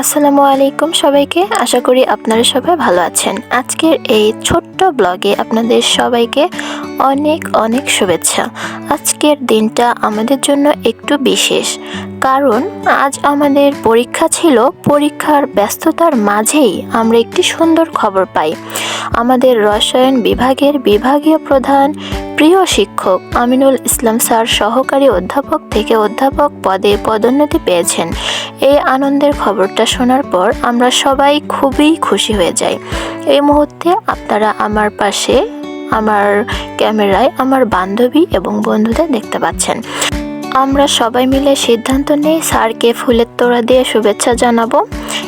আসসালামু আলাইকুম সবাইকে। আশা করি আপনারা সবাই ভালো আছেন। আজকের এই ছোট্ট ব্লগে আপনাদের সবাইকে অনেক অনেক শুভেচ্ছা। আজকের দিনটা আমাদের জন্য একটু বিশেষ। কারণ আজ আমাদের পরীক্ষা ছিল, পরীক্ষার ব্যস্ততার মাঝেই আমরা একটি সুন্দর খবর পাই। আমাদের রসায়ন বিভাগের বিভাগীয় প্রধান প্রিয় শিক্ষক আমিনুল ইসলাম স্যার সহকারী অধ্যাপক থেকে অধ্যাপক পদে পদোন্নতি পেয়েছেন। এই আনন্দের খবরটা শোনার পর আমরা সবাই খুবই খুশি হয়ে যাই। এই মুহূর্তে আপনারা আমার পাশে, আমার ক্যামেরায় আমার বান্ধবী এবং বন্ধুদের দেখতে পাচ্ছেন। আমরা সবাই মিলে সিদ্ধান্ত নেই স্যারকে ফুলের তোড়া দিয়ে শুভেচ্ছা জানাব।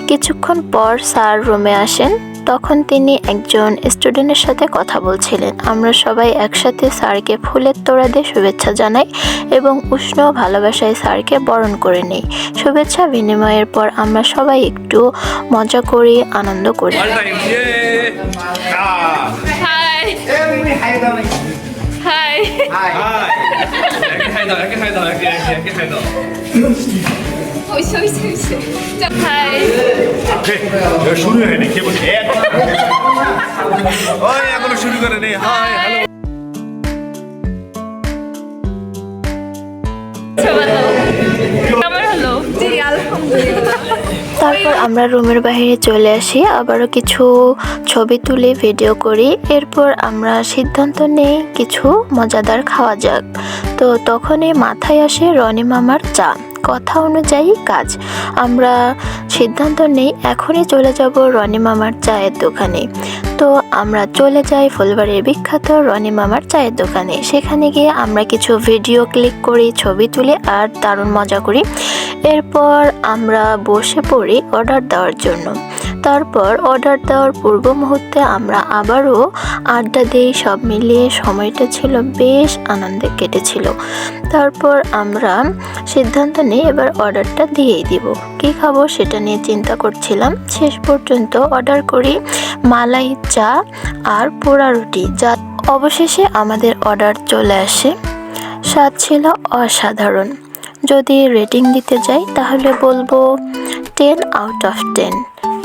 কিছুক্ষণ পর স্যার রুমে আসেন। তখন তিনি একজন স্টুডেন্টের সাথে কথা বলছিলেন আমরা সবাই একসাথে স্যারকে ফুলের তোড়া দিয়ে শুভেচ্ছা জানাই এবং উষ্ণ ভালোবাসায় স্যারকে বরণ করে নেই শুভেচ্ছা বিনিময়ের পর আমরা সবাই একটু মজা করি আনন্দ করি! Ah! হাই হাই হাই হইছে হইছে হইছে হাই। শুরু হয়নি, কে বলছে? এক। ওই, এখনও শুরু হলো? জি আলহামদুলিল্লাহ। তারপর আমরা রুমের বাইরে চলে আসি আবারও কিছু ছবি তুলি ভিডিও করি। এরপর আমরা সিদ্ধান্ত নেই কিছু মজাদার খাওয়া যাক। তো তখনই মাথায় আসে রনি মামার চা কথা অনুযায়ী কাজ। আমরা সিদ্ধান্ত নেই, এখনই চলে যাব রনি মামার চায়ের দোকানে। তো আমরা চলে যাই ফুলবাড়ির বিখ্যাত রনি মামার চায়ের দোকানে। সেখানে গিয়ে আমরা কিছু ভিডিও ক্লিক করি, ছবি তুলি আর দারুণ মজা করি। এরপর আমরা বসে পড়ি অর্ডার দেওয়ার জন্য। তারপর অর্ডার দেওয়ার পূর্ব মুহূর্তে আমরা আবারও আড্ডা দিই, সব মিলিয়ে সময়টা ছিল বেশ আনন্দে কেটেছিল। তারপর আমরা সিদ্ধান্ত নিয়ে এবার অর্ডারটা দিয়েই দিব। কি খাব সেটা নিয়ে চিন্তা করছিলাম। শেষ পর্যন্ত অর্ডার করি মালাই চা আর পোড়া রুটি, যা অবশেষে আমাদের অর্ডার চলে আসে। স্বাদ ছিল অসাধারণ। যদি রেটিং দিতে যাই তাহলে বলব টেন আউট অফ টেন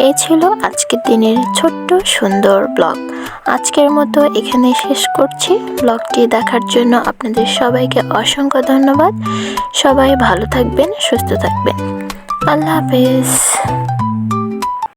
এই ছিল আজকের দিনের ছোট্ট সুন্দর ব্লগ। আজকের মতো এখানে শেষ করছি। ব্লগটি দেখার জন্য আপনাদের সবাইকে অসংখ্য ধন্যবাদ। সবাই ভালো থাকবেন, সুস্থ থাকবেন। আল্লাহ হাফেজ।